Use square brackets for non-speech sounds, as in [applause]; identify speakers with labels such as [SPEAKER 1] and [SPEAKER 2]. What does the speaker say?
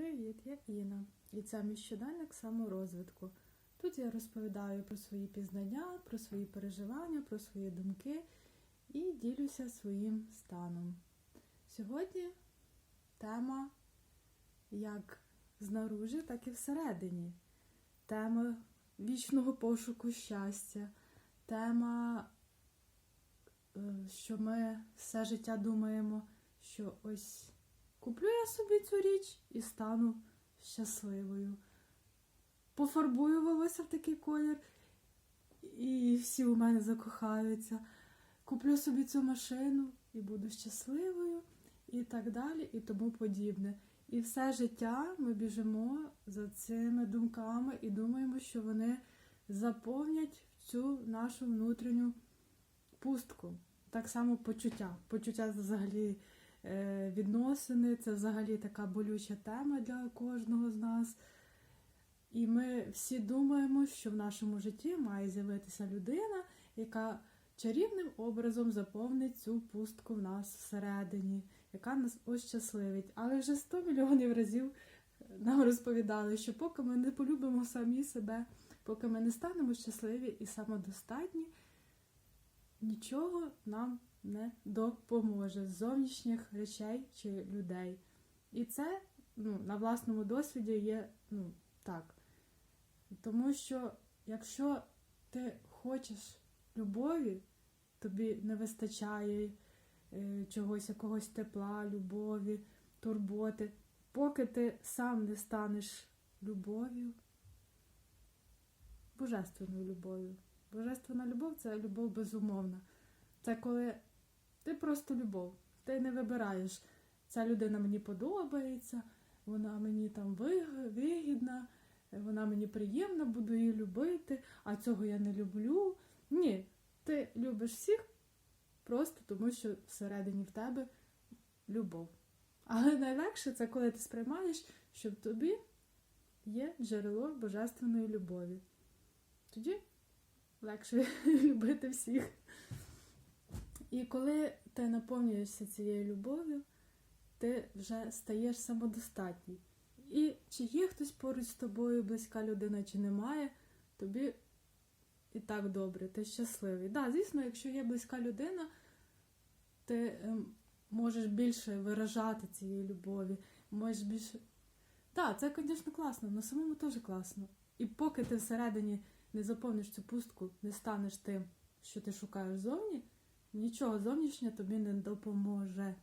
[SPEAKER 1] Привіт, я Іна, і це мій щоденник саморозвитку. Тут я розповідаю про свої пізнання, про свої переживання, про свої думки і ділюся своїм станом. Сьогодні тема як знаружи, так і всередині. Тема вічного пошуку щастя, тема, е, що ми все життя думаємо, що ось Куплю я собі цю річ і стану щасливою. Пофарбую волосся в такий колір, і всі у мене закохаються. Куплю собі цю машину і буду щасливою, і так далі, і тому подібне. І все життя ми біжимо за цими думками і думаємо, що вони заповнять цю нашу внутрішню пустку. Так само почуття. Почуття взагалі відносини це взагалі така болюча тема для кожного з нас. І ми всі думаємо, що в нашому житті має з'явитися людина, яка чарівним образом заповнить цю пустку в нас всередині, яка нас ощасливить. Але вже 100 мільйонів разів нам розповідали, що поки ми не полюбимо самі себе, поки ми не станемо щасливі і самодостатні, нічого нам не допоможе з зовнішніх речей чи людей. І це ну, на власному досвіді є ну, так. Тому що якщо ти хочеш любові, тобі не вистачає е, чогось, якогось тепла, любові, турботи, поки ти сам не станеш любов'ю, божественною любов'ю. Божественна любов це любов безумовна. Це коли ти просто любов. Ти не вибираєш, ця людина мені подобається, вона мені там вигідна, вона мені приємна, буду її любити, а цього я не люблю. Ні, ти любиш всіх просто тому, що всередині в тебе любов. Але найлегше це коли ти сприймаєш, що в тобі є джерело божественної любові. Тоді легше [laughs] любити всіх. І коли ти наповнюєшся цією любов'ю, ти вже стаєш самодостатній. І чи є хтось поруч з тобою, близька людина, чи немає, тобі і так добре, ти щасливий. Так, да, звісно, якщо є близька людина, ти ем, можеш більше виражати цієї любові, можеш більше. Так, це, звісно, класно, але самому теж класно. І поки ти всередині не заповниш цю пустку, не станеш тим, що ти шукаєш зовні, нічого зовнішнє тобі не допоможе.